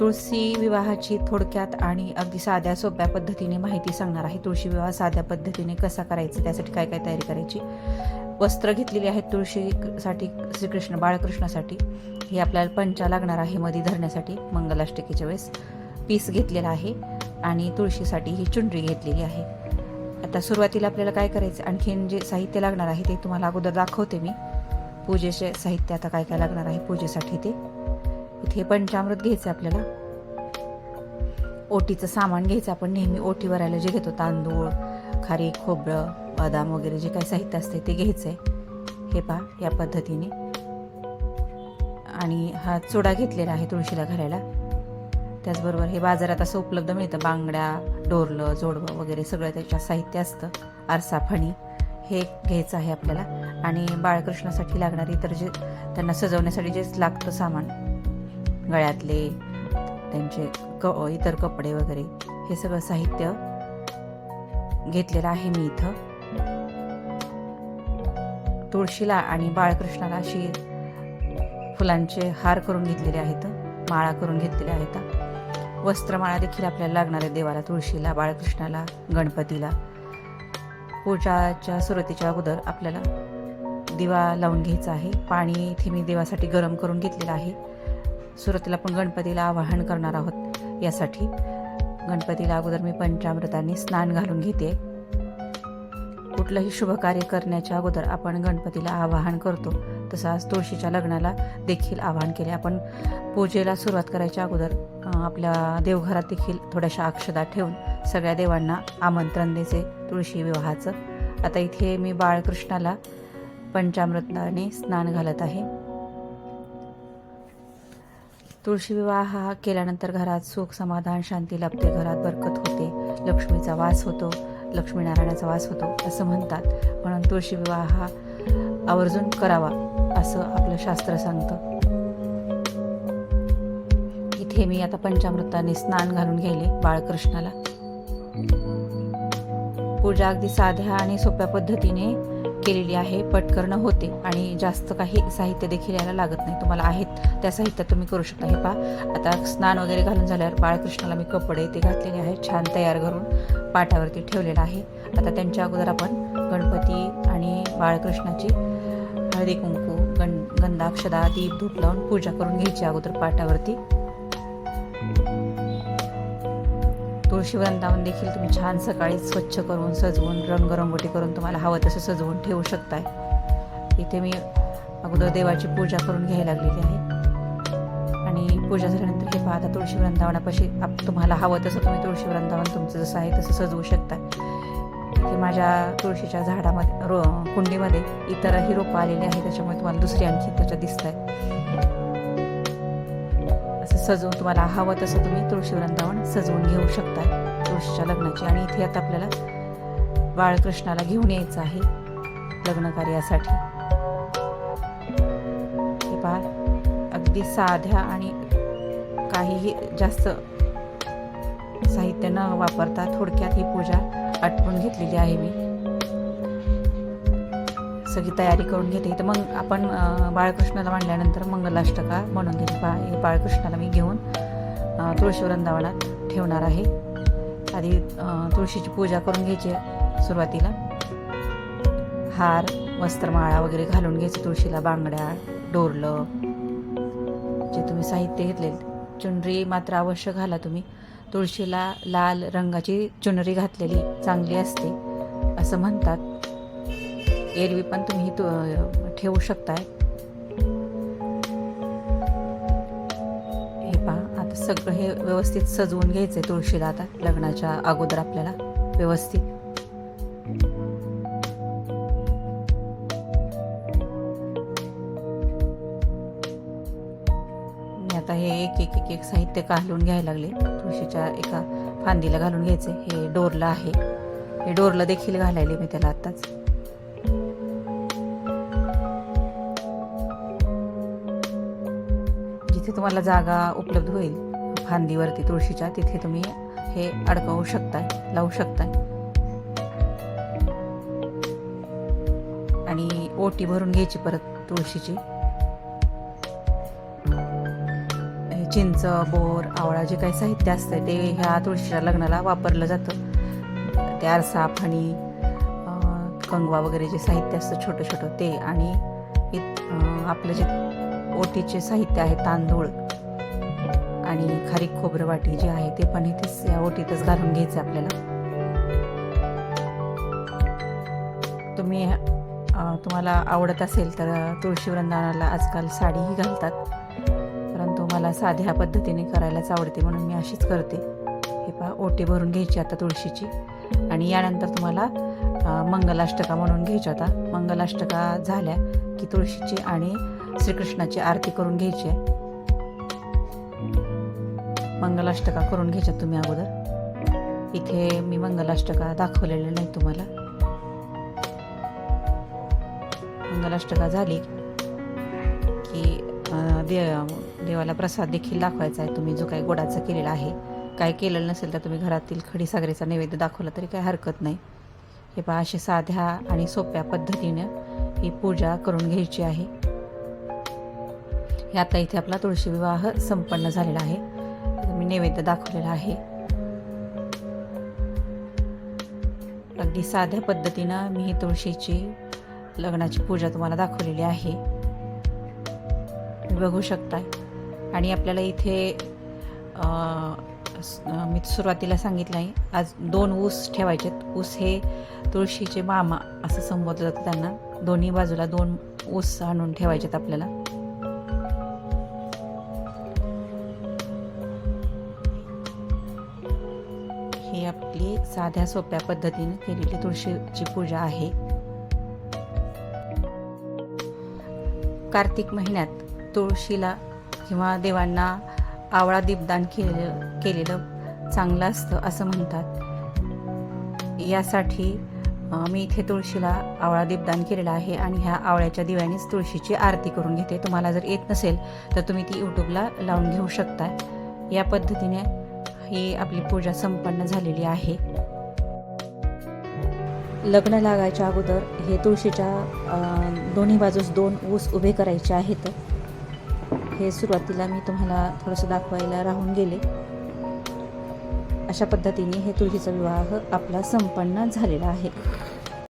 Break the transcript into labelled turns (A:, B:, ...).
A: तुळशी विवाहाची थोडक्यात आणि अगदी साध्या सोप्या पद्धतीने माहिती सांगणार आहे. तुळशी विवाह साध्या पद्धतीने कसा करायचा त्यासाठी काय काय तयारी करायची? वस्त्र घेतलेली आहेत तुळशीसाठी श्रीकृष्ण बाळकृष्णासाठी. हे आपल्याला पंचा लागणार आहे मध्ये धरण्यासाठी मंगलाष्टकीच्या वेळेस. पीस घेतलेला आहे आणि तुळशीसाठी ही चुंडरी घेतलेली आहे. आता सुरुवातीला आपल्याला काय करायचं? आणखीन जे साहित्य लागणार आहे ते तुम्हाला अगोदर दाखवते मी. पूजेचे साहित्य आता काय काय लागणार आहे पूजेसाठी ते. हे पंचामृत घ्यायचं आपल्याला. ओटीचं सामान घ्यायचं आपण नेहमी ओटीवर आलं जे घेतो तांदूळ खारी खोबरं बदाम वगैरे जे काही साहित्य असते ते घ्यायचं आहे हे पहा या पद्धतीने. आणि हा चुडा घेतलेला आहे तुळशीला घालायला. त्याचबरोबर हे बाजारात असं उपलब्ध मिळतं. बांगड्या डोरलं जोडवं वगैरे सगळं त्याच्या साहित्य असतं. आरसा फणी हे घ्यायचं आहे आपल्याला. आणि बाळकृष्णासाठी लागणारी इतर जे त्यांना सजवण्यासाठी जे लागतं सामान गळ्यातले त्यांचे क इतर कपडे वगैरे हे सगळं साहित्य घेतलेलं आहे मी इथं. तुळशीला आणि बाळकृष्णाला अशी फुलांचे हार करून घेतलेले आहेत माळा करून घेतलेल्या आहेत. वस्त्रमाळा देखील आपल्याला लागणार आहे देवाला तुळशीला बाळकृष्णाला गणपतीला. पूजाच्या सुरुवातीच्या अगोदर आपल्याला दिवा लावून घ्यायचा आहे. पाणी इथे मी देवासाठी गरम करून घेतलेलं आहे. सुरुवातीला आपण गणपतीला आवाहन करणार आहोत. यासाठी गणपतीला अगोदर मी पंचामृताने स्नान घालून घेते. कुठलंही शुभ कार्य करण्याच्या अगोदर आपण गणपतीला आवाहन करतो. तसं आज तुळशीच्या लग्नाला देखील आवाहन केले. आपण पूजेला सुरुवात करायच्या अगोदर आपल्या देवघरात देखील थोड्याशा अक्षदा ठेवून सगळ्या देवांना आमंत्रण द्यायचे तुळशी विवाहाचं. आता इथे मी बाळकृष्णाला पंचामृताने स्नान घालत आहे. तुळशी विवाह हा केल्यानंतर घरात सुख समाधान शांती लाभते घरात बरकत होते. लक्ष्मीचा वास होतो. लक्ष्मीनारायणाचा वास होतो असं म्हणतात. म्हणून तुळशी विवाह हा आवर्जून करावा असं आपलं शास्त्र सांगतं. इथे मी आता पंचामृताने स्नान घालून घ्यायले बाळकृष्णाला. पूजा अगदी साध्या आणि सोप्या पद्धतीने केलेली आहे पटकरण होते आणि जास्त काही साहित्य देखील यायला लागत नाही. तुम्हाला आहेत त्या साहित्यात तुम्ही करू शकता. हे पहा. आता स्नान वगैरे घालून झाल्यावर बाळकृष्णाला मी कपडे ते घातलेले आहेत छान तयार करून पाटावरती ठेवलेलं आहे. आता त्यांच्या अगोदर आपण गणपती आणि बाळकृष्णाची हळदी कुंकू गण गंधाक्षदा दीप धूप लावून पूजा करून घ्यायची अगोदर पाटावरती. तुळशी वृंदावन देखील तुम्ही छान सकाळी स्वच्छ करून सजवून रंगरंगोटी करून तुम्हाला हवं तसं सजवून ठेवू शकताय. इथे मी अगोदर देवाची पूजा करून घ्यायला लागलेली आहे. आणि पूजा झाल्यानंतर हे पाहता तुळशी वृंदावनापाशी आप तुम्हाला हवं तसं तुम्ही तुळशी वृंदावन तुमचं जसं आहे तसं सजवू शकता इथे माझ्या तुळशीच्या झाडामध्ये रो कुंडीमध्ये इतरही रोपं आलेली आहेत त्याच्यामुळे तुम्हाला दुसरी आणखी त्याच्यात दिसत आहे सजवून तुम्हाला हवं तसं तुम्ही तुळशी वृंदावन सजवून घेऊ शकता. तुळशीच्या लग्नाची. आणि इथे आता आपल्याला बाळकृष्णाला घेऊन यायचं आहे लग्न कार्यासाठी हे पहा अगदी साध्या आणि काहीही जास्त साहित्य न वापरता थोडक्यात ही पूजा आटपून घेतलेली आहे मी. सगळी तयारी करून घेते. तर मग आपण बाळकृष्णाला मांडल्यानंतर मंगलाष्टका म्हणून घेते. बा हे बाळकृष्णाला मी घेऊन तुळशी वृंदावनात ठेवणार आहे. आधी तुळशीची पूजा करून घ्यायची सुरुवातीला. हार वस्त्रमाळा वगैरे घालून घ्यायची तुळशीला बांगड्या डोरलं जे तुम्ही साहित्य घेतले चुनरी मात्र अवश्य घाला तुम्ही. तुळशीला लाल रंगाची चुनरी घातलेली चांगली असते असं म्हणतात. एरवी पण तुम्ही तु ठेवू शकताय. हे पहा आता सगळं हे व्यवस्थित सजवून घ्यायचंय तुळशीला आता लग्नाच्या अगोदर आपल्याला व्यवस्थित. मी आता हे एक एक एक एक साहित्य घालून घ्यायला लागले. तुळशीच्या एका फांदीला घालून घ्यायचे हे डोरलं आहे. हे डोरलं देखील घालायले मी त्याला आत्ताच. जिथे तुम्हाला जागा उपलब्ध होईल. फांदीवरती तुळशीच्या तिथे तुम्ही हे अडकवू शकताय लावू शकताय. आणि ओटी भरून घ्यायची परत तुळशीची. चिंच बोर आवळा जे काही साहित्य असतं ते ह्या तुळशीच्या लग्नाला वापरलं जातं. ते आरसा फणी कंगवा वगैरे जे साहित्य असतं छोटं छोटं ते आणि आपलं जे ओटीचे साहित्य आहे तांदूळ. आणि खारीक खोबरं वाटी जे आहे ते पण इथेच या ओटीतच घालून घ्यायचं आपल्याला. तुम्ही तुम्हाला आवडत असेल तर तुळशी वृंदावनाला आजकाल साडीही घालतात. परंतु मला साध्या पद्धतीने करायलाच आवडते म्हणून मी अशीच करते. हे पहा ओटी भरून घ्यायची आता तुळशीची. आणि यानंतर तुम्हाला मंगलाष्टका म्हणून घ्यायच्या आता मंगलाष्टका झाल्या की तुळशीची आणि श्रीकृष्णाची आरती करून घ्यायची आहे. मंगलाष्टका करून घ्यायच्या तुम्ही अगोदर. इथे मी मंगलाष्टका दाखवलेलं नाही तुम्हाला. मंगलाष्टका झाली की दे देवाला प्रसाद देखील दाखवायचा आहे. तुम्ही जो काही गोडाचा केलेला आहे काय केलेलं नसेल तर तुम्ही घरातील खडीसागरीचा नैवेद्य दाखवला तरी काही हरकत नाही. हे पहा अशा साध्या आणि सोप्या पद्धतीनं ही पूजा करून घ्यायची आहे. हे आता इथे आपला तुळशी विवाह संपन्न झालेला आहे. मी नैवेद्य दाखवलेला आहे. अगदी साध्या पद्धतीनं मी ही तुळशीची लग्नाची पूजा तुम्हाला दाखवलेली आहे. तुम्ही बघू शकताय. आणि आपल्याला इथे मी सुरुवातीला सांगितलं आहे आज दोन ऊस ठेवायचेत. ऊस हे तुळशीचे मामा असं संबोधलं जातं त्यांना. दोन्ही बाजूला दोन ऊस आणून ठेवायचेत आपल्याला. आपली साध्या सोप्या पद्धतीने केलेली तुळशीची पूजा आहे. कार्तिक महिन्यात तुळशीला किंवा देवांना आवळा दीपदान केलेलं केलेलं चांगलं असतं असं म्हणतात. यासाठी मी इथे तुळशीला आवळा दीपदान केलेला आहे आणि ह्या आवळ्याच्या दिव्यानेच तुळशीची आरती करून घेते. तुम्हाला जर येत नसेल तर तुम्ही ती यूट्यूबला लावून घेऊ शकता. या पद्धतीने ही आपली पूजा संपन्न झालेली आहे. लग्न लागायच्या अगोदर हे तुळशीच्या दोन्ही बाजूस दोन ऊस उभे करायचे आहेत. हे सुरुवातीला मी तुम्हाला थोडंसं दाखवायला राहून गेले. अशा पद्धतीने हे तुळशीचा विवाह आपला संपन्न झालेला आहे.